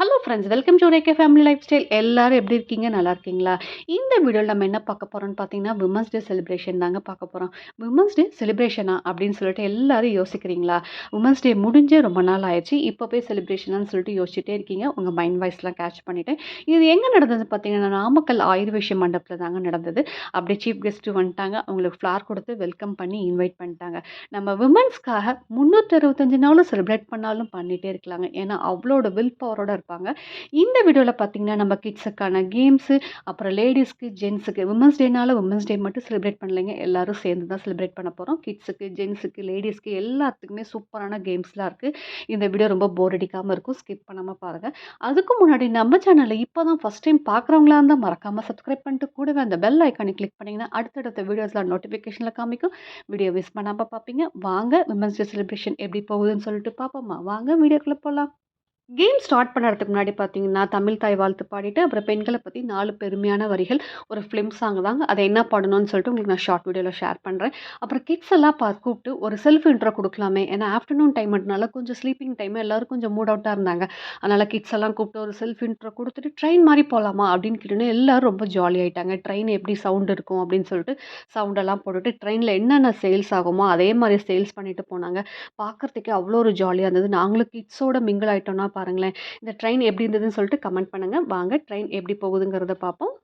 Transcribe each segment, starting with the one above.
Hello friends welcome to ரேகே family lifestyle எல்லோரும் எப்படி இருக்கீங்க? நல்லா இருக்கீங்களா? இந்த வீடியோவில் நம்ம என்ன பார்க்க போகிறோம்னு பார்த்தீங்கன்னா விமன்ஸ் டே செலிப்ரேஷன் தாங்க பார்க்க போகிறோம் விமன்ஸ் டே செலிப்ரேஷனா அப்படின்னு சொல்லிட்டு எல்லாரும் யோசிக்கிறீங்களா? விமன்ஸ் டே முடிஞ்சு ரொம்ப நாள் ஆயிடுச்சு. இப்போ போய் செலிப்ரேஷனான்னு சொல்லிட்டு யோசிச்சுட்டே இருக்கீங்க. உங்கள் மைண்ட் வாய்ஸ்லாம் கேட்ச் பண்ணிவிட்டு இது எங்கே நடந்தது பார்த்தீங்கன்னா நாமக்கல் ஆயுர்வேஷ மண்டபத்தில் தாங்க நடந்தது. அப்படியே சீஃப் கெஸ்ட்டு வந்துட்டாங்க. அவங்களுக்கு ஃப்ளார் கொடுத்து வெல்கம் பண்ணி இன்வைட் பண்ணிட்டாங்க. நம்ம விமன்ஸ்க்காக முந்நூற்றி அறுபத்தஞ்சு நாளும் செலிப்ரேட் பண்ணாலும் பண்ணிகிட்டே இருக்கலாங்க. ஏன்னா அவ்வளோட வில் பவரோட இருப்பாங்க இந்த வீடியோவில் பார்த்தீங்கன்னா நம்ம கிட்ஸுக்கான கேம்ஸு அப்புறம் லேடிஸ்க்கு ஜென்ஸுக்கு உமன்ஸ் டேனால உமன்ஸ் டே மட்டும் செலிப்ரேட் பண்ணலைங்க. எல்லோரும் சேர்ந்து தான் செலிப்ரேட் பண்ண போகிறோம் கிட்ஸுக்கு ஜென்ஸுக்கு லேடிஸ்க்கு எல்லாத்துக்குமே சூப்பரான கேம்ஸ்லாம் இருக்குது இந்த வீடியோ ரொம்ப போர் அடிக்காமல் இருக்கும். ஸ்கிப் பண்ணாமல் பாருங்கள் அதுக்கு முன்னாடி நம்ம சேனலில் இப்போ தான் ஃபஸ்ட் டைம் பார்க்குறவங்களா இருந்தால் மறக்காமல் சப்ஸ்கிரைப் பண்ணிட்டு கூடவே அந்த பெல் ஐக்கானை கிளிக் பண்ணிங்கன்னா அடுத்தடுத்த வீடியோஸில் நோட்டிஃபிகேஷனில் காமிக்கும். வீடியோ மிஸ் பண்ணாமல் பார்ப்பீங்க வாங்க விமன்ஸ் டே செலிப்ரேஷன் எப்படி போகுதுன்னு சொல்லிட்டு பார்ப்போமா வாங்க வீடியோக்குள்ளே போகலாம் கேம் ஸ்டார்ட் பண்ணுறதுக்கு முன்னாடி பார்த்தீங்கன்னா தமிழ் தாய் வாழ்த்து பாடிட்டு அப்புறம் பெண்களை பற்றி நாலு பெருமையான வரிகள் ஒரு ஃபிலிம் சாங் தாங்க. அதை என்ன பாடணும்னு சொல்லிட்டு உங்களுக்கு நான் ஷார்ட் வீடியோவில் ஷேர் பண்ணுறேன் அப்புறம் கிட்ஸ் எல்லாம் பா கூப்பிட்டு ஒரு செல்ஃப் இன்ட்ரோ கொடுக்கலாமே. ஏன்னா ஆஃப்டர்நூன் டைம்னால கொஞ்சம் ஸ்லீப்பிங் டைம் எல்லோரும் கொஞ்சம் மூட் அவுட்டாக இருந்தாங்க. அதனால் கிட்ஸ் எல்லாம் கூப்பிட்டு ஒரு செல்ஃப் இன்ட்ரோ கொடுத்துட்டு ட்ரெயின் மாதிரி போகலாமா அப்படின்னு கேட்டோன்னே எல்லோரும் ரொம்ப ஜாலி ஆகிட்டாங்க ட்ரெயின் எப்படி சவுண்ட் இருக்கும் அப்படின்னு சொல்லிட்டு சவுண்டெல்லாம் போட்டுட்டு ட்ரெயினில் என்னென்ன சேல்ஸ் ஆகுமோ அதே மாதிரி சேல்ஸ் பண்ணிட்டு போனாங்க. பார்க்குறதுக்கே அவ்வளோ ஒரு ஜாலியாக இருந்தது. நாங்களும் கிட்ஸோட மிங்கிள் ஆகிட்டோம்னா பாருங்களேன். இந்த ட்ரெயின் எப்படி இருந்ததுன்னு சொல்லிட்டு கமெண்ட் பண்ணுங்கள் வாங்க ட்ரெயின் எப்படி போகுதுங்கிறத பார்ப்போம்.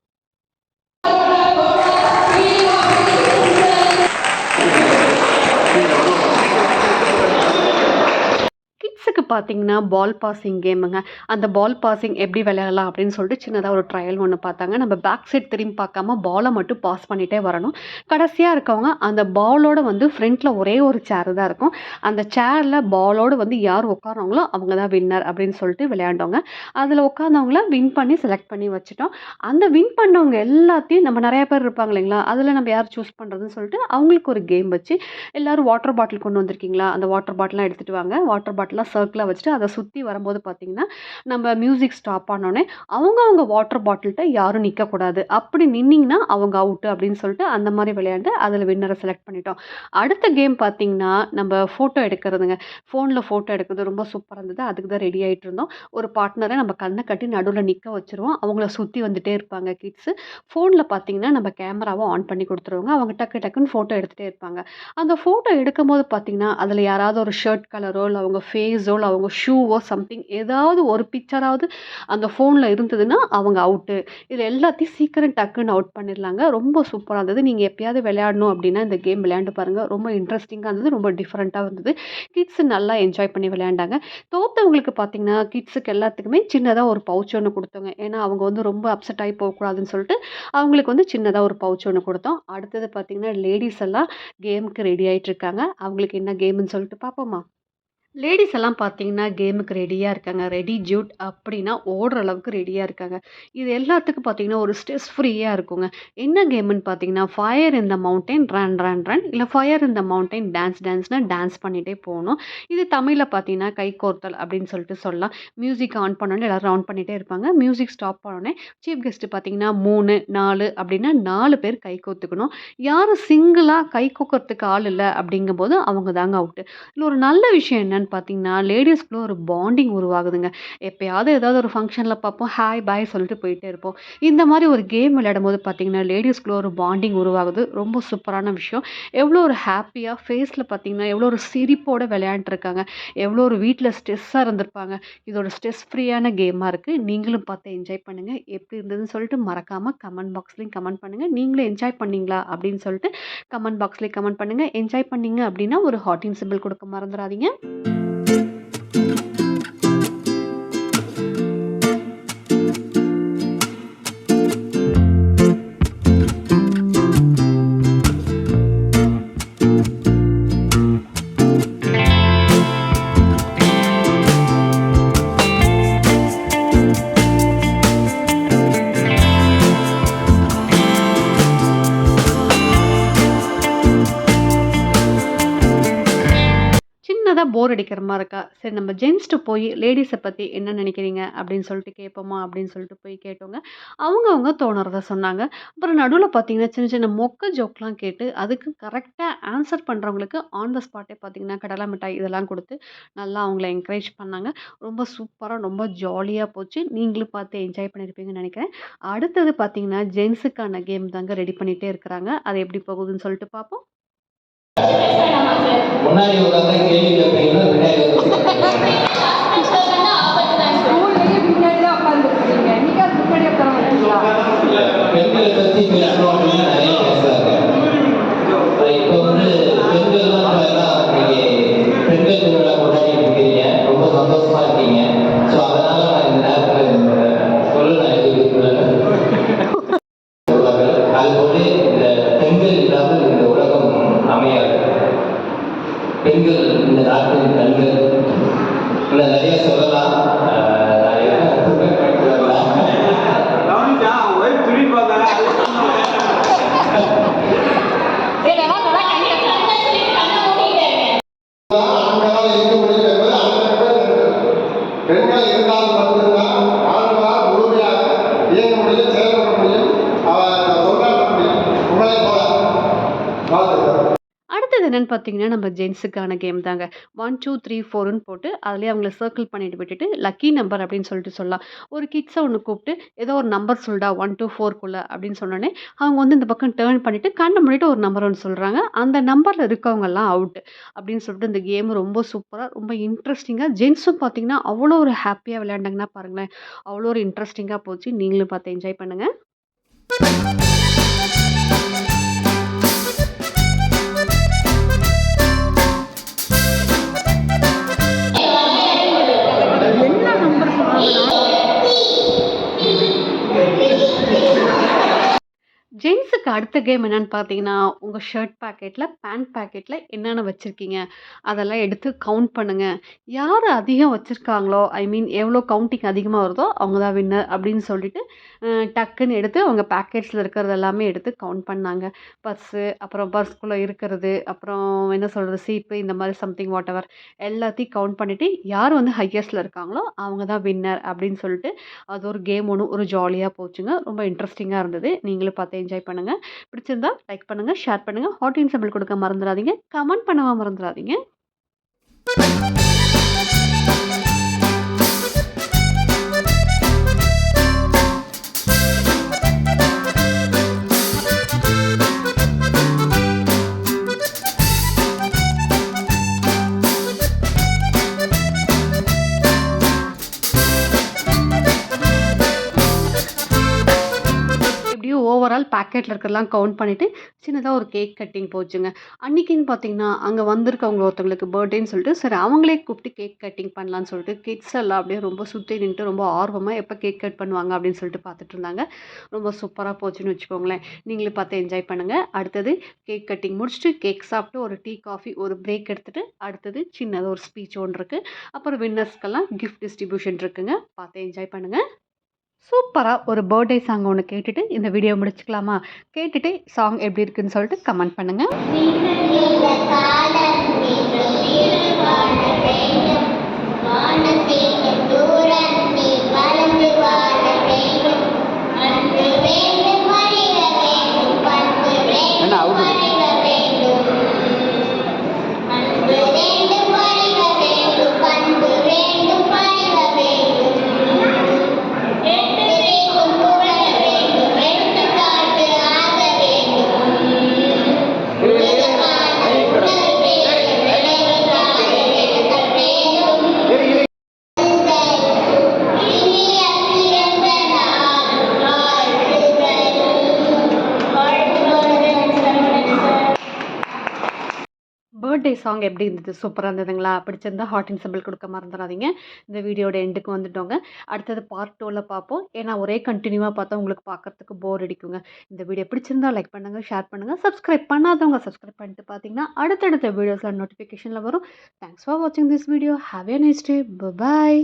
கிட்ஸுக்கு பார்த்தீங்கன்னா பால் பாசிங் கேமுங்க அந்த பால் பாசிங் எப்படி விளையாடலாம் அப்படின்னு சொல்லிட்டு சின்னதாக ஒரு ட்ரையல் ஒன்று பார்த்தாங்க. நம்ம பேக் சைட் திரும்பி பார்க்காம பாலை மட்டும் பாஸ் பண்ணிகிட்டே வரணும். கடைசியாக இருக்கவங்க அந்த பாலோட வந்து ஃப்ரண்ட்டில் ஒரே ஒரு சேர் தான் இருக்கும். அந்த சேரில் பாலோடு வந்து யார் உட்காராங்களோ அவங்க தான் வின்னர் அப்படின்னு சொல்லிட்டு விளையாண்டவங்க. அதில் உட்காந்தவங்கள வின் பண்ணி செலக்ட் பண்ணி வச்சுட்டோம். அந்த வின் பண்ணவங்க எல்லாத்தையும் நம்ம நிறைய பேர் இருப்பாங்க இல்லைங்களா? அதில் நம்ம யார் சூஸ் பண்ணுறதுன்னு சொல்லிட்டு அவங்களுக்கு ஒரு கேம் வச்சு எல்லோரும் வாட்டர் பாட்டில் கொண்டு வந்திருக்கீங்களா? அந்த வாட்டர் பாட்டிலாம் எடுத்துகிட்டு வாங்க. வாட்டர் பாட்டிலாம் சர்க்கிளாக வச்சுட்டு அதை சுற்றி வரும்போது பார்த்திங்கன்னா நம்ம மியூசிக் ஸ்டாப் ஆனோடனே அவங்க அவங்க வாட்டர் பாட்டில்கிட்ட யாரும் நிற்கக்கூடாது அப்படி நின்னிங்கன்னா அவங்க அவுட்டு அப்படின்னு சொல்லிட்டு அந்த மாதிரி விளையாண்டு அதில் வின்னரை செலக்ட் பண்ணிட்டோம். அடுத்த கேம் பார்த்திங்கன்னா நம்ம ஃபோட்டோ எடுக்கிறதுங்க. ஃபோனில் ஃபோட்டோ எடுக்கிறது ரொம்ப சூப்பராக இருந்தது. அதுக்கு தான் ரெடி ஆகிட்டு இருந்தோம். ஒரு பார்ட்னரை நம்ம கண்ணை கட்டி நடுவில் நிற்க வச்சுருவோம். அவங்கள சுற்றி வந்துகிட்டே இருப்பாங்க கிட்ஸு ஃபோனில் பார்த்திங்கன்னா நம்ம கேமராவை ஆன் பண்ணி கொடுத்துருவாங்க. அவங்க டக்கு டக்குன்னு ஃபோட்டோ எடுத்துகிட்டே இருப்பாங்க. அந்த ஃபோட்டோ எடுக்கும்போது பார்த்திங்கன்னா அதில் யாராவது ஒரு ஷர்ட் கலரோ இல்லை அவங்க ஃபேஸோ இல்லை அவங்க ஷூவோ சம்திங் ஏதாவது ஒரு பிக்சராவது அந்த ஃபோனில் இருந்ததுன்னா அவங்க அவுட்டு இது எல்லாத்தையும் சீக்கிரம் டக்குன்னு அவுட் பண்ணிடலாங்க. ரொம்ப சூப்பராக இருந்தது. நீங்கள் எப்பயாவது விளையாடணும் அப்படின்னா இந்த கேம் விளையாண்டு பாருங்கள் ரொம்ப இன்ட்ரெஸ்டிங்காக இருந்தது. ரொம்ப டிஃப்ரெண்ட்டாக இருந்தது. கிட்ஸ் நல்லா என்ஜாய் பண்ணி விளையாண்டாங்க. தோத்தவங்களுக்கு பார்த்தீங்கன்னா கிட்ஸுக்கு எல்லாத்துக்குமே சின்னதாக ஒரு பவுச் ஒன்று கொடுத்தோங்க. ஏன்னா அவங்க வந்து ரொம்ப அப்செட் ஆகி போகக்கூடாதுன்னு சொல்லிட்டு அவங்களுக்கு வந்து சின்னதாக ஒரு பவுச் ஒன்று கொடுத்தோம். அடுத்தது பார்த்திங்கன்னா லேடிஸ் எல்லாம் கேமுக்கு ரெடி ஆகிட்டு இருக்காங்க. அவங்களுக்கு என்ன கேமுன்னு சொல்லிட்டு பார்ப்போமா லேடிஸ் எல்லாம் பார்த்தீங்கன்னா கேமுக்கு ரெடியாக இருக்காங்க. ரெடி ஜூட் அப்படின்னா ஓடுற அளவுக்கு ரெடியாக இருக்காங்க. இது எல்லாத்துக்கும் பார்த்தீங்கன்னா ஒரு ஸ்ட்ரெஸ் ஃப்ரீயாக இருக்குங்க. என்ன கேமுன்னு பார்த்தீங்கன்னா ஃபயர் இந்த மவுண்டைன் ரன் ரன் ரன் இல்லை ஃபயர் இந்த மவுண்டைன் டான்ஸ் டான்ஸ்னால் டான்ஸ் பண்ணிகிட்டே போகணும். இது தமிழில் பார்த்தீங்கன்னா கை கோர்த்தல் அப்படின்னு சொல்லிட்டு சொல்லலாம். மியூசிக் ஆன் பண்ணோன்னே எல்லோரும் ஆன் பண்ணிகிட்டே இருப்பாங்க. மியூசிக் ஸ்டாப் பண்ணோன்னே சீஃப் கெஸ்ட்டு பார்த்தீங்கன்னா மூணு நாலு அப்படின்னா நாலு பேர் கை கோத்துக்கணும் யாரும் சிங்கிளாக கை கோக்கிறதுக்கு ஆள் இல்லை அப்படிங்கும்போது அவங்க தாங்க அவுட்டு இதில் ஒரு நல்ல விஷயம் என்னென்னு என்னன்னு பார்த்தீங்கன்னா லேடிஸ்க்குள்ளே ஒரு பாண்டிங் உருவாகுதுங்க. எப்போயாவது ஏதாவது ஒரு ஃபங்க்ஷனில் பார்ப்போம் ஹாய் பாய் சொல்லிட்டு போயிட்டே இருப்போம். இந்த மாதிரி ஒரு கேம் விளையாடும் போது பார்த்தீங்கன்னா லேடிஸ்க்குள்ளே ஒரு பாண்டிங் உருவாகுது. ரொம்ப சூப்பரான விஷயம். எவ்வளோ ஒரு ஹாப்பியாக ஃபேஸில் பார்த்தீங்கன்னா எவ்வளோ ஒரு சிரிப்போடு விளையாண்டுருக்காங்க. எவ்வளோ ஒரு வீட்டில் ஸ்ட்ரெஸ்ஸாக இருந்திருப்பாங்க. இதோட ஸ்ட்ரெஸ் ஃப்ரீயான கேமாக இருக்குது நீங்களும் பார்த்து என்ஜாய் பண்ணுங்கள் எப்படி இருந்ததுன்னு சொல்லிட்டு மறக்காமல் கமெண்ட் பாக்ஸ்லேயும் கமெண்ட் பண்ணுங்கள் நீங்களும் என்ஜாய் பண்ணீங்களா? அப்படின்னு சொல்லிட்டு கமெண்ட் பாக்ஸ்லேயும் கமெண்ட் பண்ணுங்கள் என்ஜாய் பண்ணீங்க அப்படின்னா ஒரு ஹாட்டின் சிம்பிள் கொடுக்க மறந்துடாதீங்க. Thank you. போர் அடிக்கிற மாதிரி இருக்கா? சரி நம்ம ஜென்ஸ்ட்ட போய் லேடிஸை பற்றி என்ன நினைக்கிறீங்க? அப்படின்னு சொல்லிட்டு கேட்போமா அப்படின்னு சொல்லிட்டு போய் கேட்டோங்க. அவங்கவுங்க தோணுறத சொன்னாங்க. அப்புறம் நடுவில் பார்த்தீங்கன்னா, சின்ன சின்ன மொக்க ஜோக்லாம் கேட்டு, அதுக்கு கரெக்டாக ஆன்சர் பண்ணுறவங்களுக்கு ஆன் த ஸ்பாட்டே பார்த்தீங்கன்னா, கடலை மிட்டாய் இதெல்லாம் கொடுத்து நல்லா அவங்கள என்கரேஜ் பண்ணாங்க. ரொம்ப சூப்பராக ரொம்ப ஜாலியாக போச்சு. நீங்களும் பார்த்து என்ஜாய் பண்ணியிருப்பீங்கன்னு நினைக்கிறேன் அடுத்தது பார்த்தீங்கன்னா, ஜென்ஸுக்கான கேம் தாங்க ரெடி பண்ணிகிட்டே இருக்கிறாங்க. அது எப்படி போகுதுன்னு சொல்லிட்டு பார்ப்போம். முன்னாடி உட்கார்ந்தா கேள்வி கேட்பீங்களா? பின்னாடி இந்த நாட்டின் கண்கள் இன்னும் நிறைய சொல்லலாம். பெண்கள் நான் எதுவும் என்னென்னு பார்த்தீங்கன்னா, நம்ம ஜென்ஸுக்கான கேம் தாங்க. 1, 2, 3, 4ன்னு போட்டு, அதுலேயே அவங்கள சர்க்கிள் பண்ணிட்டு விட்டுட்டு, லக்கி நம்பர் அப்படின்னு சொல்லிட்டு சொல்லலாம். ஒரு கிட்ஸை ஒன்று கூப்பிட்டு, ஏதோ ஒரு நம்பர் சொல்டா ஒன் டூ ஃபோர்க்குள்ளே அப்படின்னு சொன்னோனே, அவங்க வந்து இந்த பக்கம் டேர்ன் பண்ணிவிட்டு கண்ணை மூடிட்டு ஒரு நம்பர் ஒன்று சொல்கிறாங்க அந்த நம்பரில் இருக்கவங்கெல்லாம் அவுட்டு அப்படின்னு சொல்லிட்டு இந்த கேம் ரொம்ப சூப்பராக ரொம்ப இன்ட்ரெஸ்டிங்காக ஜென்ஸும் பார்த்தீங்கன்னா, அவ்வளோ ஒரு ஹாப்பியாக விளையாண்டாங்கன்னா பாருங்களேன். அவ்வளோ ஒரு இன்ட்ரெஸ்டிங்காக போச்சு. நீங்களும் பார்த்து என்ஜாய் பண்ணுங்கள் அடுத்த கேம் என்னன்னு பார்த்தீங்கன்னா, உங்கள் ஷர்ட் பேக்கெட்டில் பேண்ட் பேக்கெட்டில் என்னென்ன வச்சுருக்கீங்க அதெல்லாம் எடுத்து கவுண்ட் பண்ணுங்கள் யார் அதிகம் வச்சுருக்காங்களோ ஐ மீன் எவ்வளோ கவுண்டிங் அதிகமாக வருதோ, அவங்க தான் வின்னர் அப்படின்னு சொல்லிட்டு, டக்குன்னு எடுத்து அவங்க பேக்கெட்ஸில் இருக்கிறது எல்லாமே எடுத்து கவுண்ட் பண்ணாங்க. பர்ஸு, அப்புறம் பர்ஸ்குள்ளே இருக்கிறது, அப்புறம் என்ன சொல்கிறது சீப்பு இந்த மாதிரி சம்திங் வாட் எவர் எல்லாத்தையும் கவுண்ட் பண்ணிவிட்டு யார் வந்து ஹையஸ்ட்டில் இருக்காங்களோ, அவங்க தான் வின்னர் அப்படின்னு சொல்லிட்டு, அது ஒரு கேம் ஒன்று ஒரு ஜாலியாக போச்சுங்க. ரொம்ப இன்ட்ரெஸ்டிங்காக இருந்தது. நீங்களும் பார்த்து என்ஜாய் பண்ணுங்கள் பிடிச்சிருந்தா லைக் பண்ணுங்க, ஷேர் பண்ணுங்க. இன் சிம்பல் கொடுக்க மறந்துடாதீங்க கமெண்ட் பண்ணவும் மறந்துடாதீங்க ஓவரால் பேக்கெட்டில் இருக்கிறதெல்லாம் கவுண்ட் பண்ணிவிட்டு சின்னதாக ஒரு கேக் கட்டிங் போச்சுங்க. அன்றைக்கின்னு பார்த்தீங்கன்னா, அங்கே வந்திருக்கவங்க ஒருத்தவங்களுக்கு பர்த்டேன்னு சொல்லிட்டு, சரி அவங்களே கூப்பிட்டு கேக் கட்டிங் பண்ணலான்னு சொல்லிட்டு, கிட்ஸ் எல்லாம் அப்படியே ரொம்ப சுற்றி நின்றுட்டு ரொம்ப ஆர்வமாக எப்போ கேக் கட் பண்ணுவாங்க அப்படின்னு சொல்லிட்டு பார்த்துட்டு இருந்தாங்க. ரொம்ப சூப்பராக போச்சுன்னு வச்சுக்கோங்களேன். நீங்களும் பார்த்து என்ஜாய் பண்ணுங்கள் அடுத்தது கேக் கட்டிங் முடிச்சுட்டு, கேக் சாப்பிட்டு, ஒரு டீ, காஃபி ஒரு பிரேக் எடுத்துகிட்டு அடுத்தது சின்னதாக ஒரு ஸ்பீச் ஒன்று இருக்குது அப்புறம் வின்னர்ஸ்க்கெல்லாம் கிஃப்ட் டிஸ்ட்ரிபியூஷன் இருக்குங்க. பார்த்து என்ஜாய் பண்ணுங்கள் சூப்பராக ஒரு பர்த்டே சாங் ஒன்று கேட்டுட்டு, இந்த வீடியோ முடிச்சுக்கலாமா? கேட்டுட்டு சாங் எப்படி இருக்குன்னு சொல்லிட்டு கமெண்ட் பண்ணுங்க. பர்த்டே சாங் எப்படி இருந்தது? சூப்பராக இருந்ததுங்களா? பிடிச்சிருந்தா அண்ட் சிம்பிள் கொடுக்க மறந்துறாதீங்க. இந்த வீடியோட எண்டுக்கு வந்துட்டோங்க. அடுத்தது பார்ட் டூவில் பார்ப்போம். ஏன்னா ஒரே கண்டினியூவாக பார்த்தா உங்களுக்கு பார்க்கறதுக்கு போர் அடிக்குங்க. இந்த வீடியோ பிடிச்சிருந்தா லைக் பண்ணுங்கள் ஷேர் பண்ணுங்கள் சப்ஸ்கிரைப் பண்ணாதவங்க சப்ஸ்கிரைப் பண்ணிட்டு பார்த்தீங்கன்னா, அடுத்தடுத்த வீடியோஸில் நோட்டிஃபிகேஷனில் வரும். தேங்க்ஸ் ஃபார் வாட்சிங் this video. Have a nice day. Bye bye.